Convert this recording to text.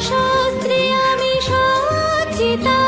শাস্ত্রে আমি সাচিতা